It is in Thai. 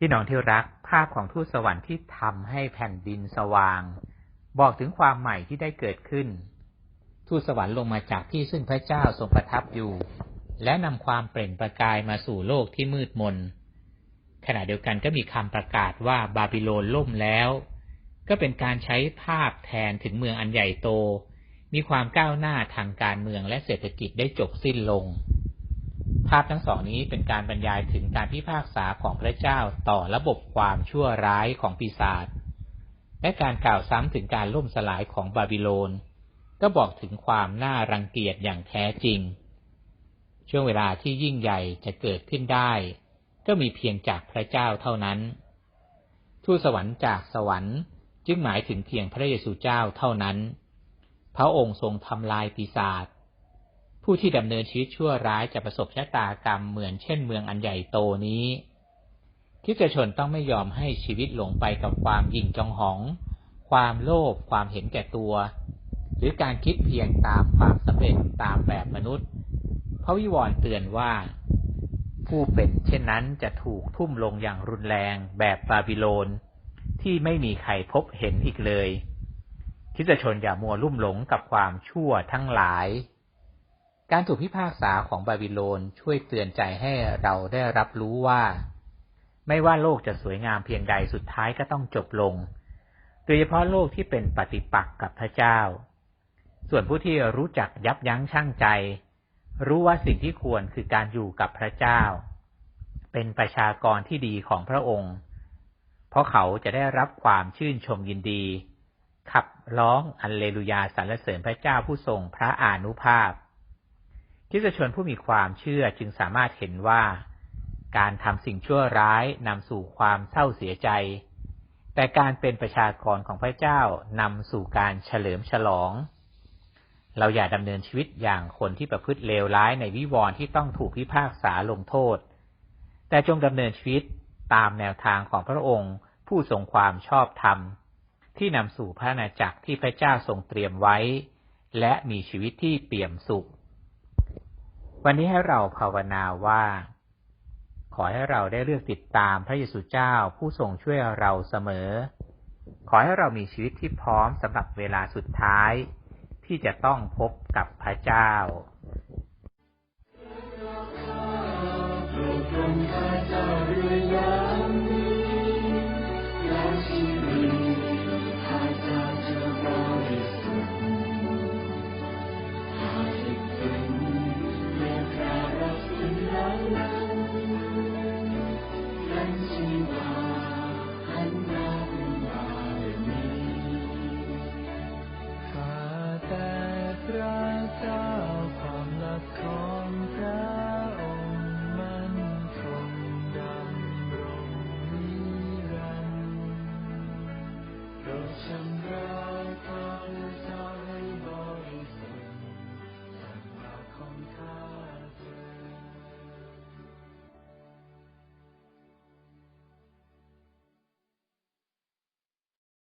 พี่น้องที่รักภาพของทูตสวรรค์ที่ทำให้แผ่นดินสว่าง บอกถึงความใหม่ที่ได้เกิดขึ้น ทูตสวรรค์ลงมาจากที่ซึ่งพระเจ้าทรงประทับอยู่ และนำความเปล่งประกายมาสู่โลกที่มืดมน ขณะเดียวกันก็มีคำประกาศว่าบาบิโลนล่มแล้ว ก็เป็นการใช้ภาพแทนถึงเมืองอันใหญ่โต มีความก้าวหน้าทางการเมืองและเศรษฐกิจได้จบสิ้นลง ภาพทั้งสองนี้เป็นการบรรยายถึงการพิพากษาของพระเจ้าต่อระบบความชั่วร้ายของปีศาจและการกล่าวซ้ำถึงการล่มสลายของบาบิโลน ก็บอกถึงความน่ารังเกียจอย่างแท้จริง ช่วงเวลาที่ยิ่งใหญ่จะเกิดขึ้นได้ ก็มีเพียงจากพระเจ้าเท่านั้น ทูตสวรรค์จากสวรรค์จึงหมายถึงเพียงพระเยซูเจ้าเท่านั้น พระองค์ทรงทำลายปีศาจ ผู้ที่ดำเนินชีวิตชั่วร้ายจะประสบชะตากรรมเหมือนเช่นเมืองอันใหญ่โตนี้คิดชนต้องไม่ยอมให้ชีวิตหลงไปกับความยิ่งจองหอง ความโลภ ความเห็นแก่ตัว หรือการคิดเพียงตามความสำเร็จตามแบบมนุษย์ พระวิวรณ์เตือนว่า ผู้เป็นเช่นนั้นจะถูกทุ่มลงอย่างรุนแรงแบบบาบิโลน ที่ไม่มีใครพบเห็นอีกเลยคิดชนอย่ามัวลุ่มหลงกับความชั่วทั้งหลาย การถูกพิพากษาของบาบิโลนช่วยเตือนใจให้เราได้รับรู้ว่า ไม่ว่าโลกจะสวยงามเพียงใดสุดท้ายก็ต้องจบลง โดยเฉพาะโลกที่เป็นปฏิปักษ์กับพระเจ้า ส่วนผู้ที่รู้จักยับยั้งชั่งใจ รู้ว่าสิ่งที่ควรคือการอยู่กับพระเจ้า เป็นประชากรที่ดีของพระองค์ เพราะเขาจะได้รับความชื่นชมยินดี ขับร้องอัลเลลูยาสรรเสริญพระเจ้าผู้ทรงพระอานุภาพ คริสชนผู้มีความเชื่อจึงสามารถเห็นว่า การทำสิ่งชั่วร้ายนำสู่ความเศร้าเสียใจ แต่การเป็นประชากรของพระเจ้านำสู่การเฉลิมฉลอง เราอย่าดำเนินชีวิตอย่างคนที่ประพฤติเลวร้ายในวิวรณ์ที่ต้องถูกพิพากษาลงโทษ แต่จงดำเนินชีวิตตามแนวทางของพระองค์ ผู้ทรงความชอบธรรม ที่นำสู่พระนาจักรที่พระเจ้าทรงเตรียมไว้ และมีชีวิตที่เปี่ยมสุข วันนี้ให้เราภาวนาว่า ขอให้เราได้เลือกติดตามพระเยซูเจ้าผู้ทรงช่วยเราเสมอ ขอให้เรามีชีวิตที่พร้อมสำหรับเวลาสุดท้าย ที่จะต้องพบกับพระเจ้าพระเจ้า Go somewhere